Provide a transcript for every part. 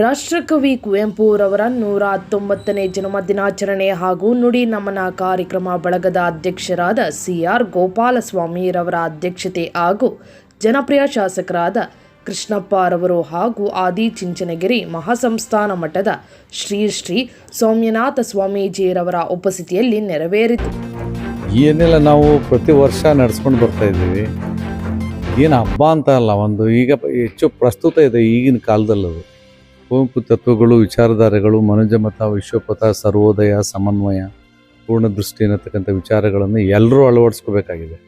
ರಾಷ್ಟ್ರಕವಿ ಕುವೆಂಪುರವರ ನೂರ ಹತ್ತೊಂಬತ್ತನೇ ಜನ್ಮ ದಿನಾಚರಣೆ ಹಾಗೂ ನುಡಿ ನಮನ ಕಾರ್ಯಕ್ರಮ ಬಳಗದ ಅಧ್ಯಕ್ಷರಾದ ಸಿಆರ್ ಗೋಪಾಲಸ್ವಾಮಿರವರ ಅಧ್ಯಕ್ಷತೆ ಹಾಗೂ ಜನಪ್ರಿಯ ಶಾಸಕರಾದ ಕೃಷ್ಣಪ್ಪರವರು ಹಾಗೂ ಆದಿ ಚಿಂಚನಗಿರಿ ಮಹಾಸಂಸ್ಥಾನ ಮಠದ ಶ್ರೀ ಶ್ರೀ ಸೌಮ್ಯನಾಥ ಸ್ವಾಮೀಜಿರವರ ಉಪಸ್ಥಿತಿಯಲ್ಲಿ ನೆರವೇರಿತು. ಏನೆಲ್ಲ, ನಾವು ಪ್ರತಿ ವರ್ಷ ನಡೆಸ್ಕೊಂಡು ಬರ್ತಾ ಇದ್ದೀವಿ. ಏನು ಹಬ್ಬ ಅಂತ ಅಲ್ಲ, ಒಂದು ಈಗ ಹೆಚ್ಚು ಪ್ರಸ್ತುತ ಇದೆ ಈಗಿನ ಕಾಲದಲ್ಲೂ ಕುವೆಂಪು ತತ್ವಗಳು, ವಿಚಾರಧಾರೆಗಳು, ಮನೋಜಮತ, ವಿಶ್ವಪಥ, ಸರ್ವೋದಯ, ಸಮನ್ವಯ, ಪೂರ್ಣ ದೃಷ್ಟಿ ಅನ್ನತಕ್ಕಂಥ ವಿಚಾರಗಳನ್ನು ಎಲ್ಲರೂ ಅಳವಡಿಸ್ಕೋಬೇಕಾಗಿದೆ.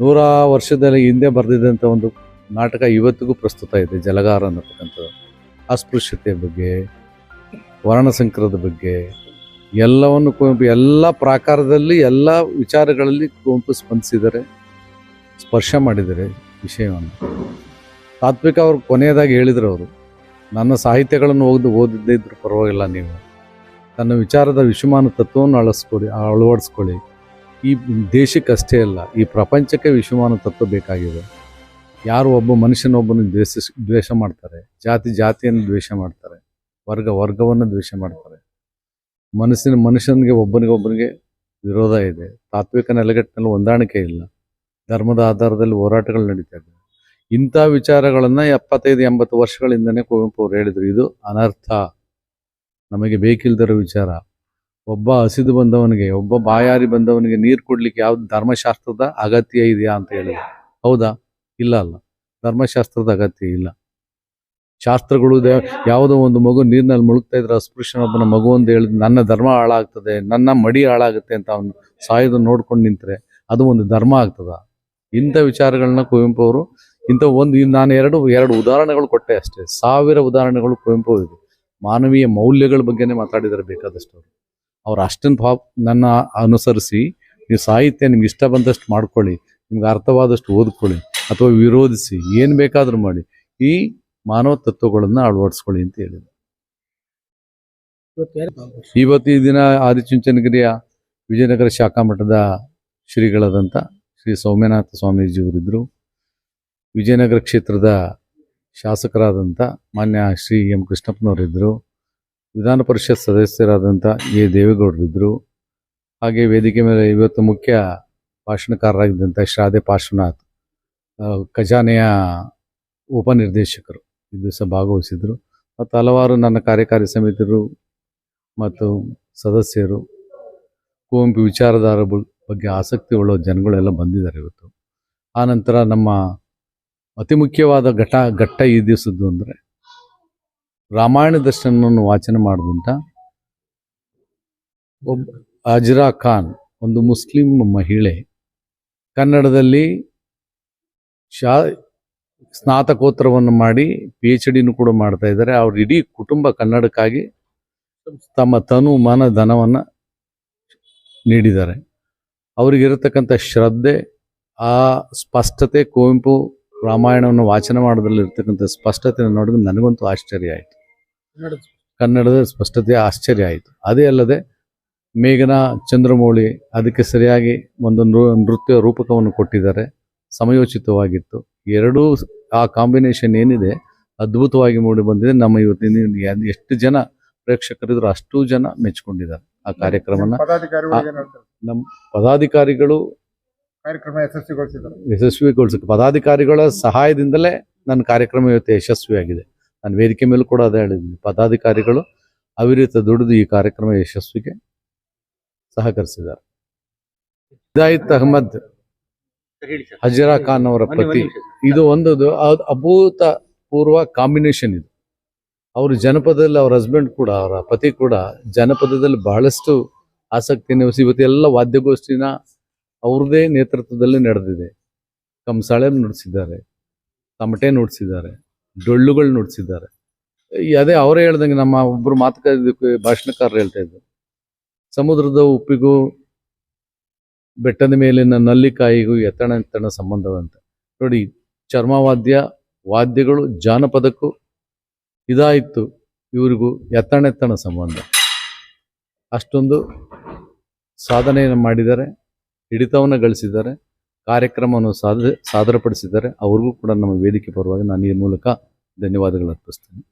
ನೂರ ವರ್ಷದಲ್ಲಿ ಹಿಂದೆ ಬರೆದಿದ್ದಂಥ ಒಂದು ನಾಟಕ ಇವತ್ತಿಗೂ ಪ್ರಸ್ತುತ ಇದೆ, ಜಲಗಾರ ಅನ್ನತಕ್ಕಂಥದ್ದು. ಅಸ್ಪೃಶ್ಯತೆಯ ಬಗ್ಗೆ, ವರ್ಣಸಂಕರದ ಬಗ್ಗೆ, ಎಲ್ಲವನ್ನು ಕುವೆಂಪು, ಎಲ್ಲ ಪ್ರಾಕಾರದಲ್ಲಿ, ಎಲ್ಲ ವಿಚಾರಗಳಲ್ಲಿ ಕುವೆಂಪು ಸ್ಪಂದಿಸಿದರೆ, ಸ್ಪರ್ಶ ಮಾಡಿದ್ದಾರೆ ವಿಷಯವನ್ನು. ತಾತ್ವಿಕ ಅವರು ಕೊನೆಯದಾಗಿ ಹೇಳಿದರು ಅವರು ನನ್ನ ಸಾಹಿತ್ಯಗಳನ್ನು ಓದಿ, ಓದಿದ್ದೇ ಇದ್ರೂ ಪರವಾಗಿಲ್ಲ ನೀವು. ತನ್ನ ವಿಚಾರದ ವಿಶ್ವಮಾನ ತತ್ವವನ್ನು ಅಳಿಸ್ಕೊಡಿ, ಅಳವಡಿಸ್ಕೊಳ್ಳಿ. ಈ ದೇಶಕ್ಕಷ್ಟೇ ಅಲ್ಲ, ಈ ಪ್ರಪಂಚಕ್ಕೆ ವಿಶ್ವಮಾನ ತತ್ವ ಬೇಕಾಗಿದೆ. ಯಾರು ಒಬ್ಬ ಮನುಷ್ಯನೊಬ್ಬನ ದ್ವೇಷ ದ್ವೇಷ ಮಾಡ್ತಾರೆ, ಜಾತಿ ಜಾತಿಯನ್ನು ದ್ವೇಷ ಮಾಡ್ತಾರೆ, ವರ್ಗ ವರ್ಗವನ್ನು ದ್ವೇಷ ಮಾಡ್ತಾರೆ. ಮನಸ್ಸಿನ, ಮನುಷ್ಯನಿಗೆ ಒಬ್ಬನಿಗೆ ಒಬ್ಬನಿಗೆ ವಿರೋಧ ಇದೆ. ತಾತ್ವಿಕ ನೆಲೆಗಟ್ಟಿನಲ್ಲಿ ಹೊಂದಾಣಿಕೆ ಇಲ್ಲ. ಧರ್ಮದ ಆಧಾರದಲ್ಲಿ ಹೋರಾಟಗಳು ನಡೀತಾ ಇದೆ. ಇಂಥ ವಿಚಾರಗಳನ್ನು ಎಪ್ಪತ್ತೈದು, ಎಂಬತ್ತು ವರ್ಷಗಳಿಂದನೇ ಕುವೆಂಪು ಅವರು ಹೇಳಿದರು. ಇದು ಅನರ್ಥ. ನಮಗೆ ಬೇಕಿಲ್ದಿರೋ ವಿಚಾರ. ಒಬ್ಬ ಹಸಿದು ಬಂದವನಿಗೆ, ಒಬ್ಬ ಬಾಯಾರಿ ಬಂದವನಿಗೆ ನೀರು ಕೊಡ್ಲಿಕ್ಕೆ ಯಾವ್ದು ಧರ್ಮಶಾಸ್ತ್ರದ ಅಗತ್ಯ ಇದೆಯಾ ಅಂತ ಹೇಳಿದ್ರು. ಹೌದಾ? ಇಲ್ಲ ಅಲ್ಲ. ಧರ್ಮಶಾಸ್ತ್ರದ ಅಗತ್ಯ ಇಲ್ಲ. ಶಾಸ್ತ್ರಗಳು ಯಾವುದೋ ಒಂದು ಮಗು ನೀರಿನಲ್ಲಿ ಮುಳುಗ್ತಾ ಇದ್ರೆ ಅಸ್ಪೃಶ್ಯನೊಬ್ಬನ ಮಗು ಅಂತ ಹೇಳಿದ್ ನನ್ನ ಧರ್ಮ ಹಾಳಾಗ್ತದೆ, ನನ್ನ ಮಡಿ ಹಾಳಾಗುತ್ತೆ ಅಂತ ಅವನು ಸಾಯೋದು ನೋಡ್ಕೊಂಡು ನಿಂತರೆ ಅದು ಒಂದು ಧರ್ಮ ಆಗ್ತದ? ಇಂಥ ವಿಚಾರಗಳನ್ನ ಕುವೆಂಪು ಅವರು ಇಂಥ ಒಂದು ನಾನು ಎರಡು ಎರಡು ಉದಾಹರಣೆಗಳು ಕೊಟ್ಟೆ ಅಷ್ಟೇ. ಸಾವಿರ ಉದಾಹರಣೆಗಳು ಕುವೆಂಪು ಇದೆ. ಮಾನವೀಯ ಮೌಲ್ಯಗಳ ಬಗ್ಗೆನೇ ಮಾತಾಡಿದರೆ ಬೇಕಾದಷ್ಟು ಅವರು. ಅವ್ರು ಅಷ್ಟನ್ನು ಪಾಪ್ ನನ್ನ ಅನುಸರಿಸಿ ನೀವು ಸಾಹಿತ್ಯ ನಿಮ್ಗೆ ಇಷ್ಟ ಬಂದಷ್ಟು ಮಾಡ್ಕೊಳ್ಳಿ, ನಿಮ್ಗೆ ಅರ್ಥವಾದಷ್ಟು ಓದ್ಕೊಳ್ಳಿ, ಅಥವಾ ವಿರೋಧಿಸಿ, ಏನು ಬೇಕಾದರೂ ಮಾಡಿ, ಈ ಮಾನವ ತತ್ವಗಳನ್ನು ಅಳವಡಿಸ್ಕೊಳ್ಳಿ ಅಂತ ಹೇಳಿದ್ರು. ಇವತ್ತು ಈ ದಿನ ಆದಿಚುಂಚನಗಿರಿಯ ವಿಜಯನಗರ ಶಾಖಾ ಮಠದ ಶ್ರೀಗಳಾದಂಥ ಶ್ರೀ ಸೌಮ್ಯನಾಥ ಸ್ವಾಮೀಜಿಯವರಿದ್ದರು ವಿಜಯನಗರ ಕ್ಷೇತ್ರದ ಶಾಸಕರಾದಂಥ ಮಾನ್ಯ ಶ್ರೀ ಎಂ ಕೃಷ್ಣಪ್ಪನವರಿದ್ದರು, ವಿಧಾನ ಪರಿಷತ್ ಸದಸ್ಯರಾದಂಥ ಎ ದೇವೇಗೌಡರಿದ್ದರು, ಹಾಗೆ ವೇದಿಕೆ ಮೇಲೆ ಇವತ್ತು ಮುಖ್ಯ ಭಾಷಣಕಾರರಾಗಿದ್ದಂಥ ಶ್ರಾದೆ ಪಾರ್ಶ್ವನಾಥ್ ಖಜಾನೆಯ ಉಪನಿರ್ದೇಶಕರು. ಈ ದಿವಸ ಭಾಗವಹಿಸಿದರು ಮತ್ತು ಹಲವಾರು ನನ್ನ ಕಾರ್ಯಕಾರಿ ಸಮಿತಿರು ಮತ್ತು ಸದಸ್ಯರು, ಕುವೆಂಪು ವಿಚಾರಧಾರ ಬಗ್ಗೆ ಆಸಕ್ತಿ ಉಳ್ಳ ಜನಗಳೆಲ್ಲ ಬಂದಿದ್ದಾರೆ ಇವತ್ತು. ಆನಂತರ ನಮ್ಮ ಅತಿ ಮುಖ್ಯವಾದ ಘಟ, ಘಟ್ಟ ಈ ದಿವಸದ್ದು ಅಂದರೆ ರಾಮಾಯಣ ದರ್ಶನವನ್ನು ವಾಚನ ಮಾಡಿದಂಥ ಒಬ್ಬ ಅಜ್ರಾ ಖಾನ್, ಒಂದು ಮುಸ್ಲಿಂ ಮಹಿಳೆ. ಕನ್ನಡದಲ್ಲಿ ಶಾ ಸ್ನಾತಕೋತ್ತರವನ್ನು ಮಾಡಿ ಪಿ ಎಚ್ ಡಿನೂ ಕೂಡ ಮಾಡ್ತಾ ಇದ್ದಾರೆ. ಅವ್ರ ಇಡೀ ಕುಟುಂಬ ಕನ್ನಡಕ್ಕಾಗಿ ತಮ್ಮ ತನು, ಮನ, ಧನವನ್ನು ನೀಡಿದ್ದಾರೆ. ಅವರಿಗಿರತಕ್ಕಂಥ ಶ್ರದ್ಧೆ, ಆ ಸ್ಪಷ್ಟತೆ ಕುವೆಂಪು ರಾಮಾಯಣವನ್ನು ವಾಚನ ಮಾಡೋದ್ರಲ್ಲಿ ಇರ್ತಕ್ಕಂಥ ಸ್ಪಷ್ಟತೆ ನೋಡಿದ್ರೆ ನನಗಂತೂ ಆಶ್ಚರ್ಯ ಆಯಿತು. ಕನ್ನಡದ. ಸ್ಪಷ್ಟತೆ ಆಶ್ಚರ್ಯ ಆಯಿತು. ಅದೇ ಅಲ್ಲದೆ ಮೇಘನ ಚಂದ್ರಮೌಳಿ ಅದಕ್ಕೆ ಸರಿಯಾಗಿ ಒಂದು ನೃತ್ಯ ರೂಪಕವನ್ನು ಕೊಟ್ಟಿದ್ದಾರೆ. ಸಮಯೋಚಿತವಾಗಿತ್ತು. ಎರಡೂ ಆ ಕಾಂಬಿನೇಷನ್ ಏನಿದೆ ಅದ್ಭುತವಾಗಿ ಮೂಡಿ ಬಂದಿದೆ. ನಮ್ಮ ಇವತ್ತಿನ ಎಷ್ಟು ಜನ ಪ್ರೇಕ್ಷಕರಿದ್ರು ಅಷ್ಟು ಜನ ಮೆಚ್ಕೊಂಡಿದ್ದಾರೆ ಆ ಕಾರ್ಯಕ್ರಮನ? ನಮ್ಮ ಪದಾಧಿಕಾರಿಗಳು ಕಾರ್ಯಕ್ರಮ ಯಶಸ್ವಿಗೊಳಿಸಿದ್ದಾರೆ ಯಶಸ್ವಿಗೊಳಿಸಕ್ಕೆ ಪದಾಧಿಕಾರಿಗಳ ಸಹಾಯದಿಂದಲೇ ನನ್ನ ಕಾರ್ಯಕ್ರಮ ಇವತ್ತು ಯಶಸ್ವಿಯಾಗಿದೆ. ನಾನು ವೇದಿಕೆ ಮೇಲೂ ಕೂಡ ಅದೇ ಹೇಳಿದ್ದೀನಿ. ಪದಾಧಿಕಾರಿಗಳು ಅವಿರತ ದುಡಿದು ಈ ಕಾರ್ಯಕ್ರಮ ಯಶಸ್ವಿಗೆ ಸಹಕರಿಸಿದ್ದಾರೆ. ಹಿದಾಯತ್ ಅಹಮದ್ ಹಜರಾ ಖಾನ್ ಅವರ ಪತಿ. ಇದು ಒಂದು ಅಭೂತ ಅಭೂತಪೂರ್ವ ಕಾಂಬಿನೇಷನ್ ಇದು. ಅವರು ಜನಪದದಲ್ಲಿ ಅವ್ರ ಹಸ್ಬೆಂಡ್ ಕೂಡ ಅವರ ಪತಿ ಕೂಡ ಜನಪದದಲ್ಲಿ ಬಹಳಷ್ಟು ಆಸಕ್ತಿಯನ್ನು ನಿವಸಿ ಇವತ್ತು ಎಲ್ಲ ವಾದ್ಯಗೋಷ್ಠಿನ ಅವ್ರದ್ದೇ ನೇತೃತ್ವದಲ್ಲಿ ನಡೆದಿದೆ. ಕಂಸಾಳೆ ನುಡಿಸಿದ್ದಾರೆ. ತಮಟೆ ನುಡಿಸಿದ್ದಾರೆ. ಡೊಳ್ಳುಗಳು ನುಡಿಸಿದ್ದಾರೆ. ಅದೇ ಅವರೇ ಹೇಳ್ದಂಗೆ ನಮ್ಮ ಒಬ್ಬರು ಮಾತುಕತೆ ಭಾಷಣಕಾರರು ಹೇಳ್ತಾ ಇದ್ದರು ಸಮುದ್ರದ ಉಪ್ಪಿಗೂ ಬೆಟ್ಟದ ಮೇಲಿನ ನಲ್ಲಿಕಾಯಿಗೂ ಎತ್ತಣ ಎತ್ತಣ ಸಂಬಂಧವಂತ. ನೋಡಿ, ಚರ್ಮವಾದ್ಯ ವಾದ್ಯಗಳು ಜಾನಪದಕ್ಕೂ ಇದಾಯಿತು. ಇವರಿಗೂ ಎತ್ತಣೆತ್ತಣ ಸಂಬಂಧ. ಅಷ್ಟೊಂದು ಸಾಧನೆಯನ್ನು ಮಾಡಿದ್ದಾರೆ. ಹಿಡಿತವನ್ನು ಗಳಿಸಿದ್ದಾರೆ, ಕಾರ್ಯಕ್ರಮವನ್ನು ಸಾಧ, ಸಾದರಪಡಿಸಿದ್ದಾರೆ. ಅವ್ರಿಗೂ ಕೂಡ ನಮ್ಮ ವೇದಿಕೆ ಪರವಾಗಿ ನಾನು ಈ ಮೂಲಕ ಧನ್ಯವಾದಗಳು ಅರ್ಪಿಸ್ತೇನೆ.